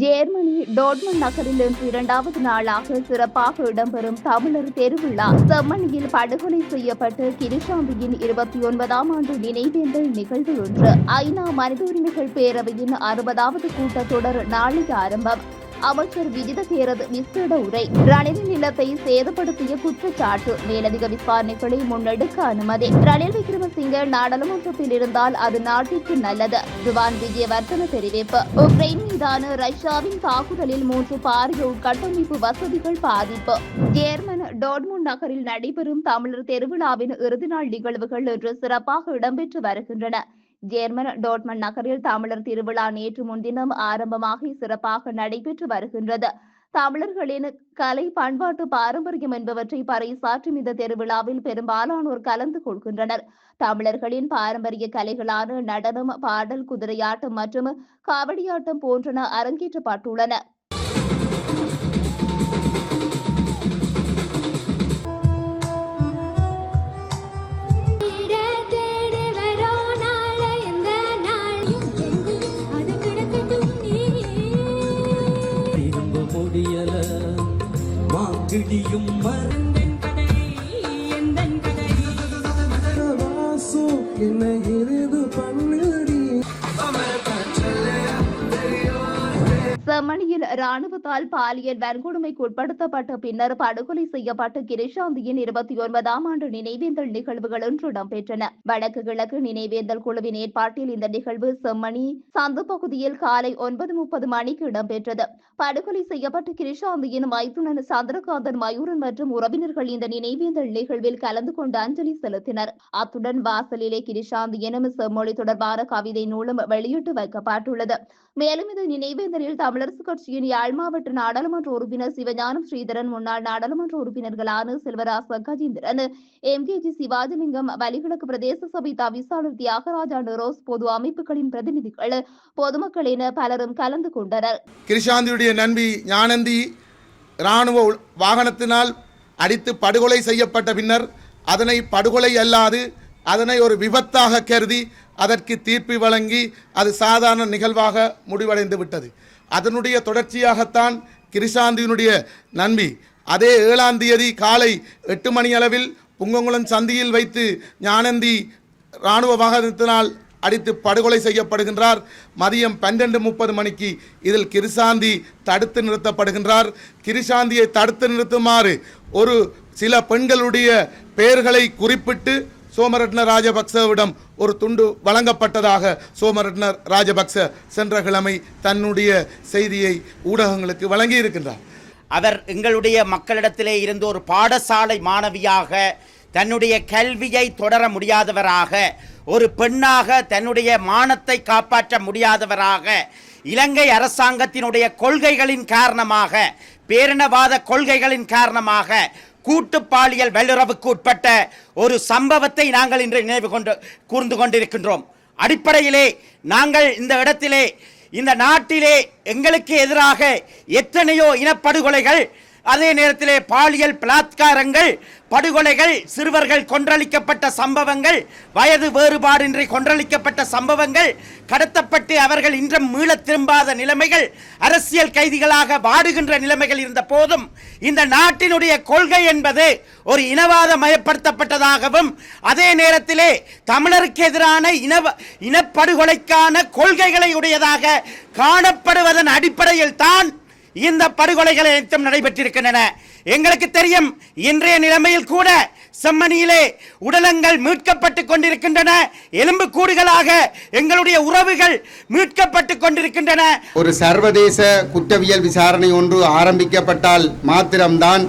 Germany டோட்மன் நகரில் இன்று இரண்டாவது நாளாக சிறப்பாக இடம்பெறும் தமிழர் திருவிழா. செம்மணியில் படுகொலை செய்யப்பட்ட கிருஷாம்பியின் இருபத்தி ஒன்பதாம் ஆண்டு நினைவேந்தல் நிகழ்வு ஒன்று. ஐநா மனித உரிமைகள் பேரவையின் அறுபதாவது கூட்டத்தொடர் நாளை ஆரம்பம். அமைச்சர் விஜித தேரது விசேட உரை. ரணில் நிலத்தை சேதப்படுத்திய குற்றச்சாட்டு. மேலதிக விசாரணைகளை முன்னெடுக்க அனுமதி. ரணில் விக்ரமசிங்க நாடாளுமன்றத்தில் இருந்தால் அது நாட்டிற்கு நல்லது. ஜுவான் விஜயவர்தன தெரிவிப்பு. உக்ரைன் மீதான ரஷ்யாவின் தாக்குதலில் மூன்று பாரிய உட்கட்டமைப்பு வசதிகள் பாதிப்பு. ஜேர்மன் டோட்முன் நகரில் நடைபெறும் தமிழர் திருவிழாவின் இறுதிநாள் நிகழ்வுகள் இன்று சிறப்பாக இடம்பெற்று வருகின்றன. ஜேர்மன் டோட்மன் நகரில் தமிழர் திருவிழா நேற்று முன்தினம் ஆரம்பமாகி சிறப்பாக நடைபெற்று வருகின்றது. தமிழர்களின் கலை பண்பாட்டு பாரம்பரியம் என்பவற்றை பறைசாற்றும் இந்த திருவிழாவில் பெரும்பாலானோர் கலந்து கொள்கின்றனர். தமிழர்களின் பாரம்பரிய கலைகளான நடனம் பாடல் குதிரையாட்டம் மற்றும் காவடியாட்டம் போன்றன அரங்கேற்றப்பட்டுள்ளன. ராணுவத்தால் பாலியல் வன்கொடுமைக்கு உட்படுத்தப்பட்ட பின்னர் படுகொலை செய்யப்பட்ட கிரிஷாந்தியின் இருபத்தி ஒன்பதாம் ஆண்டு நினைவேந்தல் நிகழ்வுகள் இன்று இடம்பெற்றன. வடக்கு கிழக்கு நினைவேந்தல் குழுவின் ஏற்பாட்டில் இந்த நிகழ்வு செம்மணி சந்து பகுதியில் காலை ஒன்பது முப்பது மணிக்கு இடம்பெற்றது. படுகொலை செய்யப்பட்ட கிரிஷாந்தியின் மைத்துனன் சந்திரகாந்தன் மயூரன் மற்றும் உறவினர்கள் இந்த நினைவேந்தல் நிகழ்வில் கலந்து கொண்டு அஞ்சலி செலுத்தினர். அத்துடன் வாசலிலே கிரிஷாந்தியனும் செம்மொழி தொடர்பான கவிதை நூலும் வெளியிட்டு வைக்கப்பட்டுள்ளது. மேலும் இந்த நினைவேந்தலில் தமிழரசு கட்சியின் யாழ் மாவட்ட நாடாளுமன்ற உறுப்பினர் சிவஞானம் ஸ்ரீதரன் முன்னாள் நாடாளுமன்ற உறுப்பினர்களான Selvaraj Gajendran M K G Sivajilingam வலிகிழக்கு பிரதேச சபை தவிசாளர் தியாகராஜா ரோஸ் பொது அமைப்புகளின் பிரதிநிதிகள் பொதுமக்கள் என பலரும் கலந்து கொண்டனர். கிருஷாந்தியுடைய நண்பி ஞானந்தி இராணுவ உள்- வாகனத்தினால் அடித்து படுகொலை செய்யப்பட்ட பின்னர் அதனை படுகொலை அல்லாது அதனை ஒரு விபத்தாக கருதி அதற்கு தீர்ப்பு வழங்கி அது சாதாரண நிகழ்வாக முடிவடைந்து விட்டது. அதனுடைய தொடர்ச்சியாகத்தான் கிருஷாந்தியினுடைய நன்மை அதே ஏழாம் தேதி காலை எட்டு மணி அளவில் புங்கங்குளம் சந்தியில் வைத்து ஞானந்தி இராணுவ வாகனத்தினால் அடித்து படுகொலை செய்யப்படுகின்றார். மதியம் பன்னெண்டு முப்பது மணிக்கு இதில் கிரிசாந்தி தடுத்து நிறுத்தப்படுகின்றார். கிரிசாந்தியை தடுத்து நிறுத்துமாறு ஒரு சில பெண்களுடைய பெயர்களை குறிப்பிட்டு சோமரட்ன ராஜபக்சவிடம் ஒரு துண்டு வழங்கப்பட்டதாக சோமரட்ன ராஜபக்ச சென்ற கிழமை தன்னுடைய செய்தியை ஊடகங்களுக்கு வழங்கியிருக்கின்றார். அவர் எங்களுடைய மக்களிடத்திலே இருந்து ஒரு பாடசாலை மாணவியாக தன்னுடைய கல்வியை தொடர முடியாதவராக ஒரு பெண்ணாக தன்னுடைய மானத்தை காப்பாற்ற முடியாதவராக இலங்கை அரசாங்கத்தினுடைய கொள்கைகளின் காரணமாக பேரினவாத கொள்கைகளின் காரணமாக கூட்டு பாலியல் வல்லுறவுக்கு உட்பட்ட ஒரு சம்பவத்தை நாங்கள் இன்று நினைவு கொண்டு கூர்ந்து கொண்டிருக்கின்றோம். அடிப்படையிலே நாங்கள் இந்த இடத்திலே இந்த நாட்டிலே எங்களுக்கு எதிராக எத்தனையோ இனப்படுகொலைகள் அதே நேரத்திலே பாலியல் பலாத்காரங்கள் படுகொலைகள் சிறுவர்கள் கொன்றளிக்கப்பட்ட சம்பவங்கள் வயது வேறுபாடின்றி கொன்றளிக்கப்பட்ட சம்பவங்கள் கடத்தப்பட்டு அவர்கள் இன்றும் மீளத் திரும்பாத நிலைமைகள் அரசியல் கைதிகளாக வாடுகின்ற நிலைமைகள் இருந்த போதும் இந்த நாட்டினுடைய கொள்கை என்பது ஒரு இனவாத மயப்படுத்தப்பட்டதாகவும் அதே நேரத்திலே தமிழருக்கு எதிரான இனவ இனப்படுகொலைக்கான கொள்கைகளை உடையதாக காணப்படுவதன் அடிப்படையில் தான் இந்த படுகொலைகள் அனைத்தும் நடைபெற்றிருக்கின்றன. எங்களுக்கு தெரியும் இன்றைய நிலைமையில் கூட செம்மணியிலே உடலங்கள் மீட்கப்பட்டு கொண்டிருக்கின்றன. எலும்பு கூடுகளாக எங்களுடைய உறவுகள் மீட்கப்பட்டு கொண்டிருக்கின்றன. ஒரு சர்வதேச குற்றவியல் விசாரணை ஒன்று ஆரம்பிக்கப்பட்டால் மாத்திரம்தான்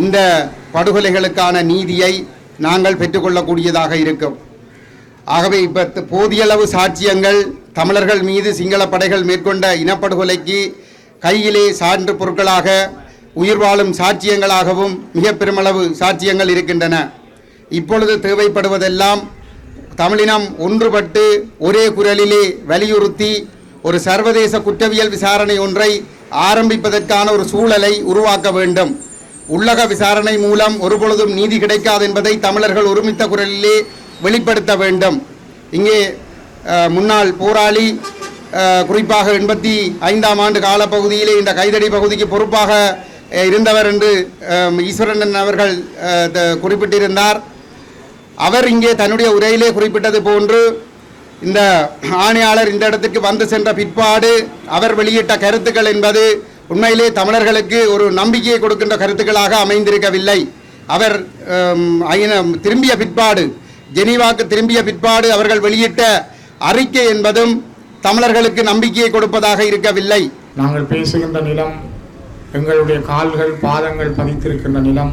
இந்த படுகொலைகளுக்கான நீதியை நாங்கள் பெற்றுக்கொள்ளக்கூடியதாக இருக்கும். ஆகவே இப்போ போதியளவு சாட்சியங்கள் தமிழர்கள் மீது சிங்கள படைகள் மேற்கொண்ட இனப்படுகொலைக்கு கையிலே சான்று பொருட்களாக உயிர் வாழும் சாட்சியங்களாகவும் மிக பெருமளவு சாட்சியங்கள் இருக்கின்றன. இப்பொழுது தேவைப்படுவதெல்லாம் தமிழினம் ஒன்றுபட்டு ஒரே குரலிலே வலியுறுத்தி ஒரு சர்வதேச குற்றவியல் விசாரணை ஒன்றை ஆரம்பிப்பதற்கான ஒரு சூழலை உருவாக்க வேண்டும். உள்ளக விசாரணை மூலம் ஒருபொழுதும் நீதி கிடைக்காது என்பதை தமிழர்கள் ஒருமித்த குரலிலே வெளிப்படுத்த வேண்டும். இங்கே முன்னாள் போராளி குறிப்பாக எண்பத்தி ஐந்தாம் ஆண்டு காலப்பகுதியிலே இந்த கைதடி பகுதிக்கு பொறுப்பாக இருந்தவர் என்று ஈஸ்வரன் அவர்கள் த- குறிப்பிட்டிருந்தார். அவர் இங்கே தன்னுடைய உரையிலே குறிப்பிட்டது போன்று இந்த ஆணையாளர் இந்த இடத்துக்கு வந்து சென்ற பிற்பாடு அவர் வெளியிட்ட கருத்துக்கள் என்பது உண்மையிலே தமிழர்களுக்கு ஒரு நம்பிக்கையை கொடுக்கின்ற கருத்துக்களாக அமைந்திருக்கவில்லை. அவர் திரும்பிய பிற்பாடு ஜெனீவாக்கு திரும்பிய பிற்பாடு அவர்கள் வெளியிட்ட அறிக்கை என்பதும் தமிழர்களுக்கு நம்பிக்கையை கொடுப்பதாக இருக்கவில்லை. நாங்கள் பேசுகின்ற நிலம் எங்களுடைய கால்கள் பாதங்கள் பதித்திருக்கின்ற நிலம்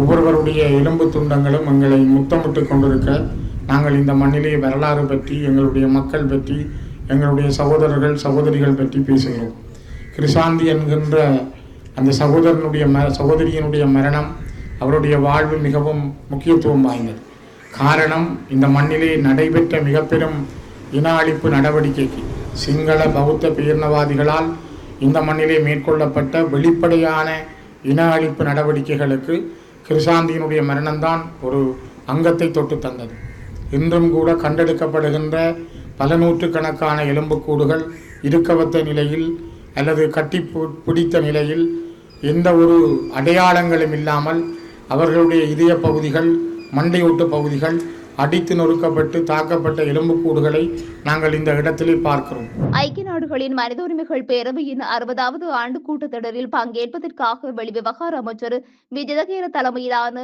ஒவ்வொருவருடைய எலும்பு துண்டங்களும் எங்களை முத்தமிட்டு கொண்டிருக்க நாங்கள் இந்த மண்ணிலே வரலாறு பற்றி எங்களுடைய மக்கள் பற்றி எங்களுடைய சகோதரர்கள் சகோதரிகள் பற்றி பேசுகிறோம். கிருஷாந்தி என்கின்ற அந்த சகோதரனுடைய ம சகோதரியினுடைய மரணம் அவருடைய வாழ்வு மிகவும் முக்கியத்துவம் வாய்ந்தது. காரணம் இந்த மண்ணிலே நடைபெற்ற மிக பெரும் இன அழிப்பு நடவடிக்கைக்கு சிங்கள பௌத்த பேரினவாதிகளால் இந்த மண்ணிலே மேற்கொள்ளப்பட்ட வெளிப்படையான இன அழிப்பு நடவடிக்கைகளுக்கு கிருசாந்தியினுடைய மரணம்தான் ஒரு அங்கத்தை தொட்டு தந்தது. இன்றும் கூட கண்டெடுக்கப்படுகின்ற பல நூற்றுக்கணக்கான எலும்புக்கூடுகள் இருக்கவத்த நிலையில் அல்லது கட்டி பிடித்த நிலையில் எந்த ஒரு அடையாளங்களும் இல்லாமல் அவர்களுடைய இதய பகுதிகள் மண்டையோட்டு பகுதிகள் அடித்து நொறுக்கப்பட்டு தாக்கப்பட்ட எலும்புக்கூடுகளை நாங்கள் இந்த இடத்திலே பார்க்கிறோம். ஐக்கிய நாடுகளின் மனித உரிமைகள் பேரவையின் அறுபதாவது ஆண்டு கூட்டத்தொடரில் பங்கேற்பதற்காக வெளிவிவகார அமைச்சர் விஜயகேர தலைமையிலான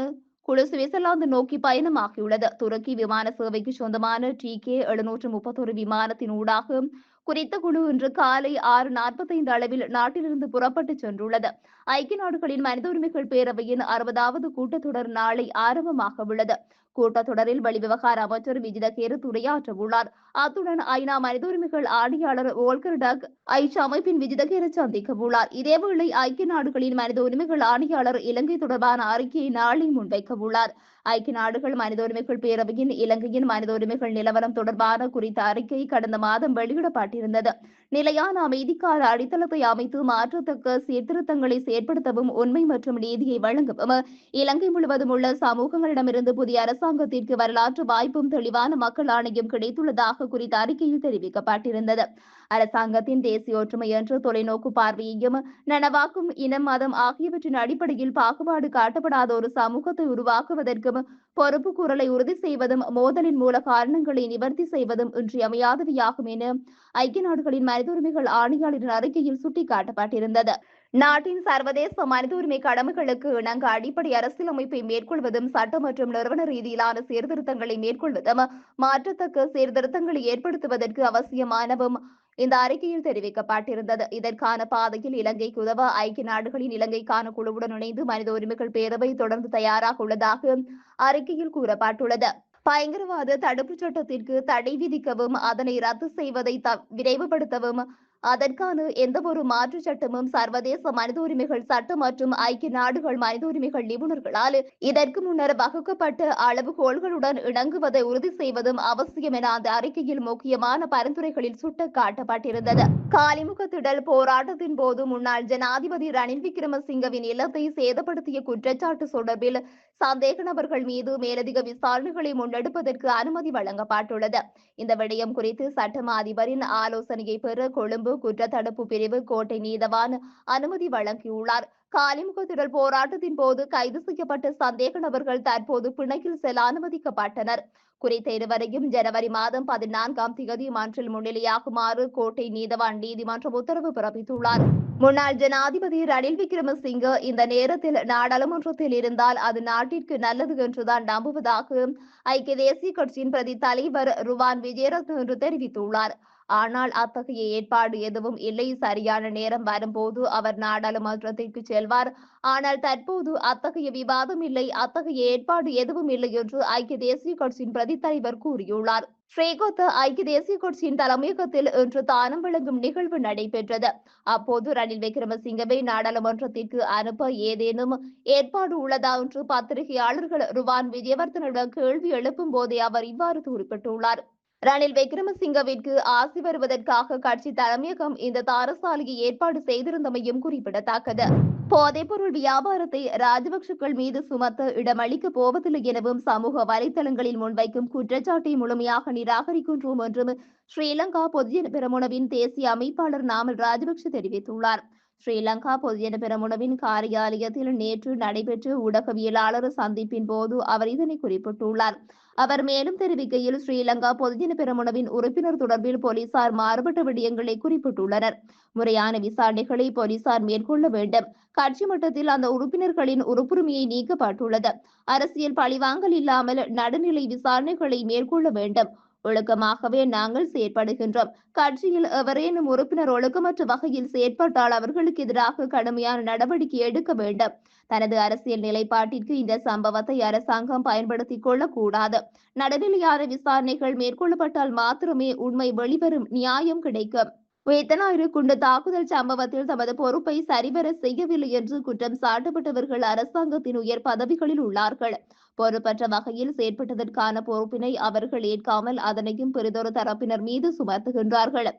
குழு சுவிட்சர்லாந்து நோக்கி பயணமாகியுள்ளது. துருக்கி விமான சேவைக்கு சொந்தமான டி கே எழுநூற்று முப்பத்தொரு விமானத்தின் ஊடாக குறித்த குழு இன்று காலை ஆறு நாற்பத்தைந்து அளவில் நாட்டிலிருந்து புறப்பட்டு சென்றுள்ளது. ஐக்கிய நாடுகளின் மனித உரிமைகள் பேரவையின் அறுபதாவது கூட்டத்தொடர் நாளை ஆரம்பமாக உள்ளது கூட்டத்தொடரில் வெளிவிவகார அமைச்சர் விஜிதகேரு உரையாற்ற உள்ளார் அத்துடன் ஐநா மனித உரிமைகள் ஆணையாளர் வோல்கர் டக் ஐஷ் அமைப்பின் விஜிதகேரு சந்திக்க உள்ளார் இதேவேளை ஐக்கிய நாடுகளின் மனித உரிமைகள் ஆணையாளர் இலங்கை தொடர்பான அறிக்கையை நாளை முன்வைக்க உள்ளார் ஐக்கிய நாடுகள் மனித உரிமைகள் பேரவையின் இலங்கையின் மனித உரிமைகள் நிலவரம் தொடர்பான குறித்த அறிக்கை கடந்த மாதம் வெளியிடப்பட்டிருந்தது. நிலையான அமைதிக்கான அடித்தளத்தை அமைத்து மாற்றத்தக்க சீர்திருத்தங்களை செயற்படுத்தவும் உண்மை மற்றும் நீதியை வழங்கவும் இலங்கை முழுவதும் உள்ள சமூகங்களிடமிருந்து புதிய அரசு அரசாங்கத்திற்கு வரலாற்று வாய்ப்பும் தெளிவான மக்கள் ஆணையம் கிடைத்துள்ளதாக குறித்த அறிக்கையில் தெரிவிக்கப்பட்டிருந்தது. அரசாங்கத்தின் தேசிய ஒற்றுமை என்ற தொலைநோக்கு பார்வையையும் நனவாக்கும் இனம் மதம் ஆகியவற்றின் அடிப்படையில் பாகுபாடு காட்டப்படாத ஒரு சமூகத்தை உருவாக்குவதற்கும் பொறுப்பு குரலை உறுதி செய்வதும் மோதலின் மூல காரணங்களை நிவர்த்தி செய்வதும் இன்றியமையாதவையாகும் என ஐக்கிய நாடுகளின் மனித உரிமைகள் ஆணையாளரின் அறிக்கையில் சுட்டிக்காட்டப்பட்டிருந்தது. நாட்டின் சர்வதேச மனித உரிமை கடமைகளுக்கு இணங்க அடிப்படை அரசியலமைப்பை மேற்கொள்வதும் சட்ட மற்றும் நிறுவன ரீதியிலான சீர்திருத்தங்களை மேற்கொள்வதும் மாற்றத்தக்க சீர்திருத்தங்களை ஏற்படுத்துவதற்கு அவசியமானவும் இந்த அறிக்கையில் தெரிவிக்கப்பட்டிருந்தது. இதற்கான பாதையில் இலங்கைக்கு உதவ ஐக்கிய நாடுகளின் இலங்கைக்கான குழுவுடன் இணைந்து மனித உரிமைகள் பேரவை தொடர்ந்து தயாராக உள்ளதாக அறிக்கையில் கூறப்பட்டுள்ளது. பயங்கரவாத தடுப்புச் சட்டத்திற்கு தடை விதிக்கவும் அதனை ரத்து செய்வதை த- விரைவுபடுத்தவும் அதற்கான எந்த ஒரு மாற்று சட்டமும் சர்வதேச மனித உரிமைகள் சட்டம் மற்றும் ஐக்கிய நாடுகள் மனித உரிமைகள் நிபுணர்களால் இதற்கு முன்னர் வகுக்கப்பட்ட அளவுகோள்களுடன் இணங்குவதை உறுதி செய்வதும் அவசியம் என அந்த அறிக்கையில் முக்கியமான பரிந்துரைகளில் சுட்டக்காட்டப்பட்டிருந்தது. காலிமுகத்திடல் போராட்டத்தின் போது முன்னாள் ஜனாதிபதி ரணில் விக்ரமசிங்கவின் இல்லத்தை சேதப்படுத்திய குற்றச்சாட்டு தொடர்பில் சந்தேக நபர்கள் மீது மேலதிக விசாரணைகளை முன்னெடுப்பதற்கு அனுமதி வழங்கப்பட்டுள்ளது. இந்த விடயம் குறித்து சட்டமா அதிபரின் ஆலோசனையை பெற கொழும்பு குற்றத்தடுப்பு பிரிவு கோட்டை நீதவான் அனுமதி வழங்கியுள்ளார். காலிமுகத்திடல் போராட்டத்தின் போது கைது செய்யப்பட்ட சந்தேக நபர்கள் தற்போது பிணையில் செல்ல அனுமதிக்கப்பட்டனர். குறித்த இருவரையும் ஜனவரி மாதம் பதினான்காம் தேதி மன்றில் முன்னிலையாகுமாறு கோட்டை நீதவான் நீதிமன்றம் உத்தரவு பிறப்பித்துள்ளார். முன்னாள் ஜனாதிபதி ரணில் விக்ரமசிங்க இந்த நேரத்தில் நாடாளுமன்றத்தில் இருந்தால் அது நாட்டிற்கு நல்லது என்றுதான் நம்புவதாக ஐக்கிய தேசிய கட்சியின் பிரதி தலைவர் ருவான் விஜயரத்ன என்று தெரிவித்துள்ளார். ஆனால் அத்தகைய ஏற்பாடு எதுவும் இல்லை. சரியான நேரம் வரும்போது அவர் நாடாளுமன்றத்திற்கு செல்வார். ஆனால் தற்போது அத்தகைய விவாதம் இல்லை. அத்தகைய ஏற்பாடு எதுவும் இல்லை என்று ஐக்கிய தேசிய கட்சியின் பிரதி தலைவர் கூறியுள்ளார். ஸ்ரீகோத்த ஐக்கிய தேசிய கட்சியின் தலைமையகத்தில் இன்று தானம் வழங்கும் நிகழ்வு நடைபெற்றது. அப்போது ரணில் விக்ரமசிங்கவை நாடாளுமன்றத்திற்கு அனுப்ப ஏதேனும் ஏற்பாடு உள்ளதா என்று பத்திரிகையாளர்கள் ருவான் விஜயவர்தனிடம் கேள்வி எழுப்பும் போதே அவர் இவ்வாறு குறிப்பிட்டுள்ளார். ரணில் விக்ரமசிங்கவிற்கு ஆசி வருவதற்காக கட்சி தலைமையகம் இந்த தாரசாலையை ஏற்பாடு செய்திருந்தமையும் குறிப்பிடத்தக்கது. போதைப்பொருள் வியாபாரத்தை ராஜபக்சக்கள் மீது சுமத்த இடமளிக்கப் போவதில்லை எனவும் சமூக வலைதளங்களில் முன்வைக்கும் குற்றச்சாட்டை முழுமையாக நிராகரிக்கின்றோம் என்றும் ஸ்ரீலங்கா பொதுஜன பெரமுனவின் தேசிய அமைப்பாளர் நாமல் ராஜபக்ஷ தெரிவித்துள்ளார். ஸ்ரீலங்கா பொதுஜன பெரமுனவின் காரியாலயத்தில் நேற்று நடைபெற்ற ஊடகவியலாளர் சந்திப்பின் போது அவர் இதனை குறிப்பிட்டுள்ளார். அவர் மேலும் தெரிவிக்கையில் ஸ்ரீலங்கா பொதுஜன பெரமுனவின் உறுப்பினர் தொடர்பில் போலீசார் மாறுபட்ட விடயங்களை குறிப்பிட்டுள்ளனர். முறையான விசாரணைகளை போலீசார் மேற்கொள்ள வேண்டும். கட்சி மட்டத்தில் அந்த உறுப்பினர்களின் உறுப்புரிமையை நீக்கப்பட்டுள்ளது. அரசியல் பழிவாங்கல் இல்லாமல் நடுநிலை விசாரணைகளை மேற்கொள்ள வேண்டும். ஒழுக்கமாகவே நாங்கள் செயற்படுகின்றோம். கட்சியில் எவரேனும் உறுப்பினர் ஒழுக்கமற்ற வகையில் செயற்பட்டால் அவர்களுக்கு எதிராக கடுமையான நடவடிக்கை எடுக்க வேண்டும். தனது அரசியல் நிலைப்பாட்டிற்கு இந்த சம்பவத்தை அரசாங்கம் பயன்படுத்திக் கொள்ளக்கூடாது. நடுநிலையான விசாரணைகள் மேற்கொள்ளப்பட்டால் மாத்திரமே உண்மை வெளிவரும் நியாயம் கிடைக்கும். வேத்தனாயிரு குண்டு தாக்குதல் சம்பவத்தில் தமது பொறுப்பை சரிவர செய்யவில்லை என்று குற்றம் சாட்டப்பட்டவர்கள் அரசாங்கத்தின் உயர் பதவிகளில் உள்ளார்கள். பொறுப்பற்ற வகையில் செயற்பட்டதற்கான பொறுப்பினை அவர்கள் ஏற்காமல் அதனையும் பெரிதொரு தரப்பினர் மீது சுமத்துகின்றார்கள்.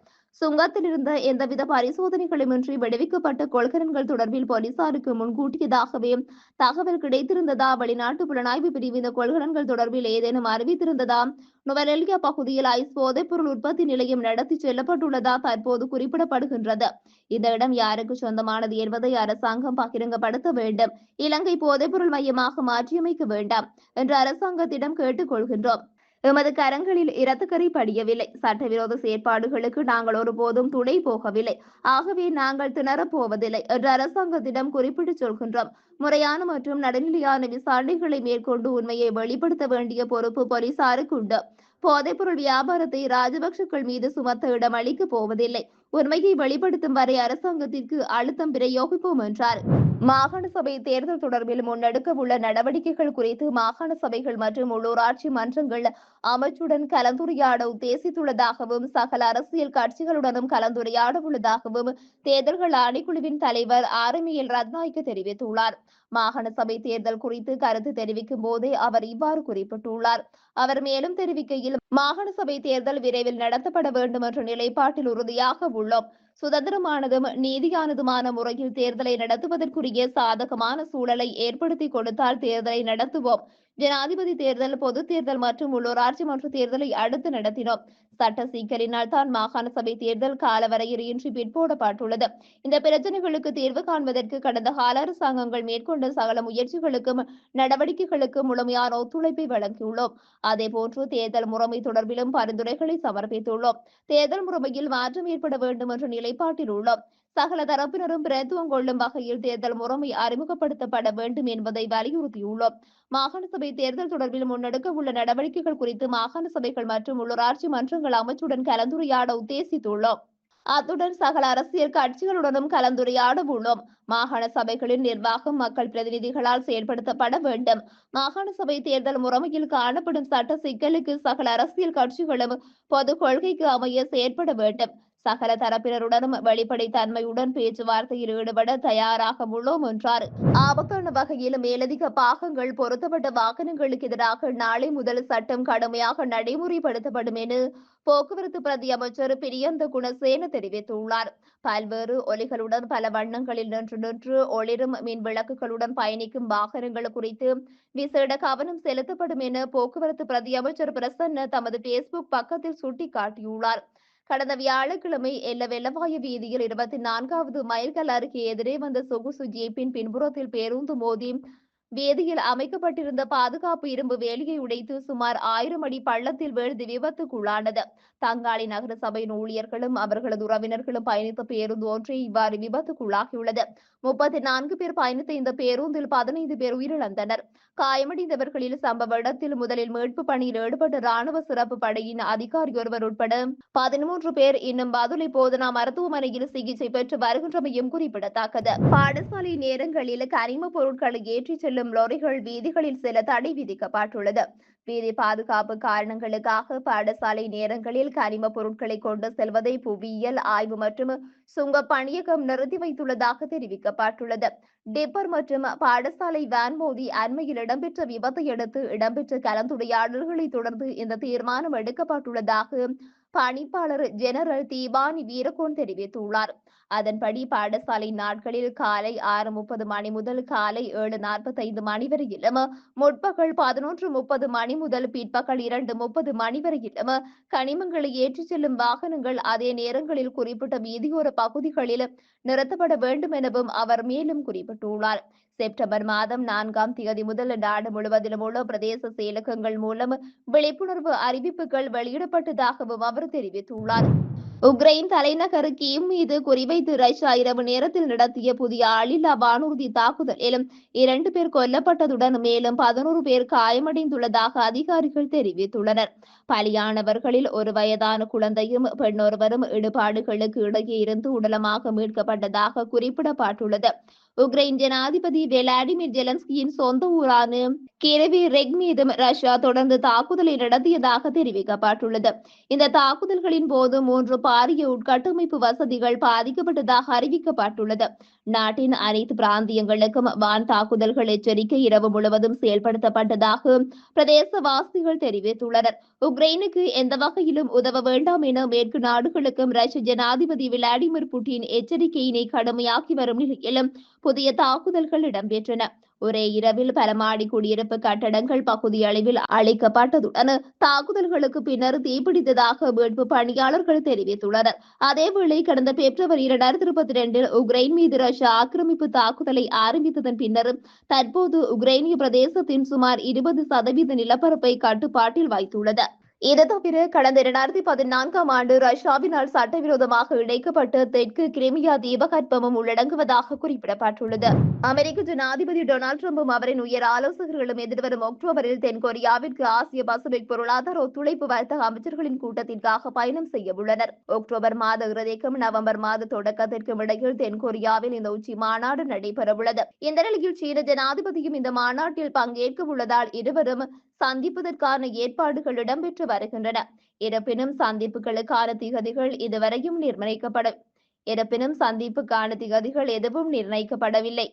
சுங்கத்தில் இருந்த எந்தவித பரிசோதனைகளுமின்றி விடுவிக்கப்பட்ட கொள்கலன்கள் தொடர்பில் போலீசாருக்கு முன்கூட்டியதாகவே தகவல் கிடைத்திருந்ததா வெளிநாட்டு புலனாய்வு பிரிவு இந்த கொள்கலன்கள் தொடர்பில் ஏதேனும் அறிவித்திருந்ததா? நுவரெலியா பகுதியில் ஐஸ் போதைப்பொருள் உற்பத்தி நிலையம் நடத்தி செல்லப்பட்டுள்ளதா தற்போது குறிப்பிடப்படுகின்றது. இந்த இடம் யாருக்கு சொந்தமானது என்பதை அரசாங்கம் பகிரங்கப்படுத்த வேண்டும். இலங்கை போதைப்பொருள் மையமாக மாற்றியமைக்க வேண்டாம். என்று அரசாங்கத்திடம் கேட்டுக்கொள்கின்றோம். எமது கரங்களில் இரத்தக்கரை படியவில்லை. சட்டவிரோத செயற்பாடுகளுக்கு நாங்கள் ஒருபோதும் துணை போகவில்லை. ஆகவே நாங்கள் திணறப்போவதில்லை என்று அரசாங்கத்திடம் குறிப்பிட்டு சொல்கின்றோம். முறையான மற்றும் நடுநிலையான விசாரணைகளை மேற்கொண்டு உண்மையை வெளிப்படுத்த வேண்டிய பொறுப்பு போலீசாருக்கு உண்டு. போதைப்பொருள் வியாபாரத்தை ராஜபக்சக்கள் மீது சுமத்த இடம் அளிக்கப் போவதில்லை. உண்மையை வெளிப்படுத்தும் வரை அரசாங்கத்திற்கு அழுத்தம் பிரயோகிப்போம் என்றார். மாகாண சபை தேர்தல் தொடர்பில் முன்னெடுக்க உள்ள நடவடிக்கைகள் குறித்து மாகாண சபைகள் மற்றும் உள்ளூராட்சி மன்றங்கள் அமைச்சுடன் கலந்துரையாட உத்தேசித்துள்ளதாகவும் சகல அரசியல் கட்சிகளுடனும் கலந்துரையாட உள்ளதாகவும் தேர்தல்கள் ஆணைக்குழுவின் தலைவர் ஆர்எம்எல் ரத்நாய்க்கு தெரிவித்துள்ளார். மாகாண சபை தேர்தல் குறித்து கருத்து தெரிவிக்கும் போதே அவர் இவ்வாறு குறிப்பிட்டுள்ளார். அவர் மேலும் தெரிவிக்கையில் மாகாண சபை தேர்தல் விரைவில் நடத்தப்பட வேண்டும் என்ற நிலைப்பாட்டில் உறுதியாக உள்ளோம். சுதந்திரமானதும் நீதியானதுமான முறையில் தேர்தலை நடத்துவதற்குரிய சாதகமான சூழலை ஏற்படுத்தி கொடுத்தால் தேர்தலை நடத்துவோம். ஜனாதிபதி தேர்தல் பொது தேர்தல் மற்றும் உள்ளூராட்சி மன்ற தேர்தலை அடுத்து நடத்தினோம். சட்ட சீக்கரினால் தான் மாகாண சபை தேர்தல் காலவரையின்றி பிற்போடப்பட்டுள்ளது இந்த பிரச்சனைகளுக்கு தீர்வு காண்பதற்கு கடந்த கால அரசாங்கங்கள் மேற்கொண்ட சகல முயற்சிகளுக்கும் நடவடிக்கைகளுக்கும் முழுமையான ஒத்துழைப்பை வழங்கியுள்ளோம். அதே போன்று தேர்தல் முறைமை தொடர்பிலும் பரிந்துரைகளை சமர்ப்பித்துள்ளோம். தேர்தல் முறைமையில் மாற்றம் ஏற்பட வேண்டும் என்ற நிலைப்பாட்டில் உள்ளோம். சகல தரப்பினரும் பிரதித்துவம் கொள்ளும் வகையில் தேர்தல் முறைமை அறிமுகப்படுத்தப்பட வேண்டும் என்பதை வலியுறுத்தியுள்ளோம். மாகாண சபை தேர்தல் தொடர்பில் முன்னெடுக்க உள்ள நடவடிக்கைகள் குறித்து மாகாண சபைகள் மற்றும் உள்ளூராட்சி மன்றங்கள் அமைச்சுடன் கலந்துரையாட உத்தேசித்துள்ளோம். அத்துடன் சகல அரசியல் கட்சிகளுடனும் கலந்துரையாட உள்ளோம் மாகாண சபைகளின் நிர்வாகம் மக்கள் பிரதிநிதிகளால் செயல்படுத்தப்பட வேண்டும். மாகாண சபை தேர்தல் முறைமையில் காணப்படும் சட்ட சிக்கலுக்கு சகல அரசியல் கட்சிகளும் பொது கொள்கைக்கு அமைய செயற்பட வேண்டும். சகல தரப்பினருடனும் வெளிப்படை தன்மையுடன் பேச்சுவார்த்தையில் ஈடுபட தயாராக உள்ளோம் என்றார். ஆபத்தான வகையில் மேலதிக பாகங்கள் பொருத்தப்பட்ட வாகனங்களுக்கு எதிராக நாளை முதல் சட்டம் கடுமையாக நடைமுறைப்படுத்தப்படும் என போக்குவரத்து பிரதி அமைச்சர் பிரியந்த குணசேன தெரிவித்துள்ளார். பல்வேறு ஒலிகளுடன் பல வண்ணங்களில் நின்று நின்று ஒளிரும் மின் விளக்குகளுடன் பயணிக்கும் வாகனங்கள் குறித்து விசேட கவனம் செலுத்தப்படும் என போக்குவரத்து பிரதி அமைச்சர் பிரசன்ன தமது பேஸ்புக் பக்கத்தில் சுட்டிக்காட்டியுள்ளார். கடந்த வியாழக்கிழமை எல்ல வெள்ளவாய வீதியில் இருபத்தி நான்காவது மைல்கல் அருகே எதிரே வந்த சொகுசு ஜீப்பின் பின்புறத்தில் பேருந்து மோதி வேதியில் அமைக்கப்பட்டிருந்த பாதுகாப்பு இரும்பு வேலியை உடைத்து சுமார் ஆயிரம் அடி பள்ளத்தில் வீழ்ந்து விபத்துக்குள்ளானது. தங்காளி நகர சபையின் ஊழியர்களும் அவர்களது உறவினர்களும் பயணித்த பேருந்து ஒன்றே இவ்வாறு விபத்துக்குள்ளாகியுள்ளது முப்பத்தி நான்கு பேர் பயணித்த இந்த பேருந்தில் பதினைந்து பேர் உயிரிழந்தனர். காயமடைந்தவர்களில் சம்பவ இடத்தில் முதலில் மீட்பு பணியில் ஈடுபட்ட ராணுவ சிறப்பு படையின் அதிகாரி ஒருவர் உட்பட பதிமூன்று பேர் இன்னும் பதுளை போதனா மருத்துவமனையில் சிகிச்சை பெற்று வருகின்றமையும் குறிப்பிடத்தக்கது. பாடசாலை நேரங்களில் கனிம பொருட்களை ஏற்றிச் செல்லும் செல்லும் லொரிகள் வீதிகளில் செல்ல தடை விதிக்கப்பட்டுள்ளது. வீதி பாதுகாப்பு காரணங்களுக்காக பாடசாலை நேரங்களில் கனிம பொருட்களை கொண்டு செல்வதை புவியியல் ஆய்வு மற்றும் சுங்க பணியகம் நிறுத்தி வைத்துள்ளதாக தெரிவிக்கப்பட்டுள்ளது. டிப்பர் மற்றும் பாடசாலை வேன் மோதி அண்மையில் இடம்பெற்ற விபத்தையடுத்து இடம்பெற்ற கலந்துரையாடல்களை தொடர்ந்து இந்த தீர்மானம் எடுக்கப்பட்டுள்ளதாக பணிப்பாளர் ஜெனரல் தீபானி வீரகோன் தெரிவித்துள்ளார். அதன்படி பாடசாலை நாட்களில் காலை ஆறு முப்பது மணி முதல் காலை ஏழு நாற்பத்தைந்து மணி வரையிலும் முற்பகல் பதினொன்று முப்பது மணி முதல் பிற்பகல் இரண்டு முப்பது மணி வரையிலும் கனிமங்களை ஏற்றிச் செல்லும் வாகனங்கள் அதே நேரங்களில் குறிப்பிட்ட வீதியோர பகுதிகளில் நிறுத்தப்பட வேண்டும் எனவும் அவர் மேலும் குறிப்பிட்டுள்ளார். செப்டம்பர் மாதம் நான்காம் தேதி முதல் நாடு முழுவதிலும் உள்ள பிரதேச செயலகங்கள் மூலம் விழிப்புணர்வு அறிவிப்புகள் வெளியிடப்பட்டதாகவும் அவர் தெரிவித்துள்ளார். உக்ரைன் தலைநகர் கீவ் மீது குறிவைத்து ரஷ்யா இரவு நேரத்தில் நடத்திய புதிய ஆளில்லா வானூர்தி தாக்குதலிலும் இரண்டு பேர் கொல்லப்பட்டதுடன் மேலும் பதினோரு பேர் காயமடைந்துள்ளதாக அதிகாரிகள் தெரிவித்துள்ளனர். பலியானவர்களில் ஒரு வயதான குழந்தையும் பெண்ணொருவரும் இடுபாடுகளுக்கு இடையே இருந்து உடலமாக மீட்கப்பட்டதாக குறிப்பிடப்பட்டுள்ளது. உக்ரைன் ஜனாதிபதி விளாடிமிர் ஜெலன்ஸ்கியின் சொந்த ஊரான கிரவி ரெக் மீது ரஷ்யா தொடர்ந்து தாக்குதலை நடத்தியதாக தெரிவிக்கப்பட்டுள்ளது. இந்த தாக்குதல்களின் போது மூன்று பாரிய உட்கட்டமைப்பு வசதிகள் பாதிக்கப்பட்டதாக அறிவிக்கப்பட்டுள்ளது. நாட்டின் அனைத்து பிராந்தியங்களுக்கும் வான் தாக்குதல்கள் எச்சரிக்கை இரவு முழுவதும் செயல்படுத்தப்பட்டதாக பிரதேசவாசிகள் தெரிவித்துள்ளனர். உக்ரைனுக்கு எந்த வகையிலும் உதவ வேண்டாம் என மேற்கு நாடுகளுக்கும் ரஷ்ய ஜனாதிபதி விளாடிமிர் புட்டின் எச்சரிக்கையினை கடுமையாக்கி வரும் நிலையிலும் புதிய தாக்குதல்கள் இடம்பெற்றன. ஒரே இரவில் பல மாடி குடியிருப்பு கட்டடங்கள் பகுதி அளவில் அழிக்கப்பட்டதுடன் தாக்குதல்களுக்கு பின்னர் தீப்பிடித்ததாக மீட்பு பணியாளர்கள் தெரிவித்துள்ளனர். அதேவேளை கடந்த பிப்ரவரி இரண்டாயிரத்தி இருபத்தி ரெண்டில் உக்ரைன் மீது ரஷ்யா ஆக்கிரமிப்பு தாக்குதலை ஆரம்பித்ததன் பின்னர் தற்போது உக்ரைனிய பிரதேசத்தின் சுமார் இருபது சதவீத நிலப்பரப்பை கட்டுப்பாட்டில் வைத்துள்ளது. இது தவிர கடந்த இரண்டாயிரத்தி பதினான்காம் ஆண்டு ரஷ்யாவினால் சட்டவிரோதமாக இணைக்கப்பட்ட தெற்கு கிரிமியா தீபகற்பமும் உள்ளடங்குவதாக குறிப்பிடப்பட்டுள்ளது. அமெரிக்க ஜனாதிபதி டொனால்டு டிரம்பும் அவரின் உயர் ஆலோசகர்களும் எதிர்வரும் அக்டோபரில் தென்கொரியாவிற்கு ஆசிய பசிபிக் பொருளாதார ஒத்துழைப்பு வர்த்தக அமைச்சர்களின் கூட்டத்திற்காக பயணம் செய்ய உள்ளனர். அக்டோபர் மாத இறுதிக்கும் நவம்பர் மாத தொடக்கத்திற்கும் இடையில் தென்கொரியாவில் இந்த உச்சி மாநாடு நடைபெறவுள்ளது இந்த நிலையில் சீன ஜனாதிபதியும் இந்த மாநாட்டில் பங்கேற்க உள்ளதால் இருவரும் சந்திப்பதற்கான ஏற்பாடுகள் இடம்பெற்று வருகின்றன. இருப்பினும் சந்திப்புகளுக்கான திகதிகள் இதுவரையும் நிர்ணயிக்கப்படும். இருப்பினும் சந்திப்புக்கான திகதிகள் எதுவும் நிர்ணயிக்கப்படவில்லை.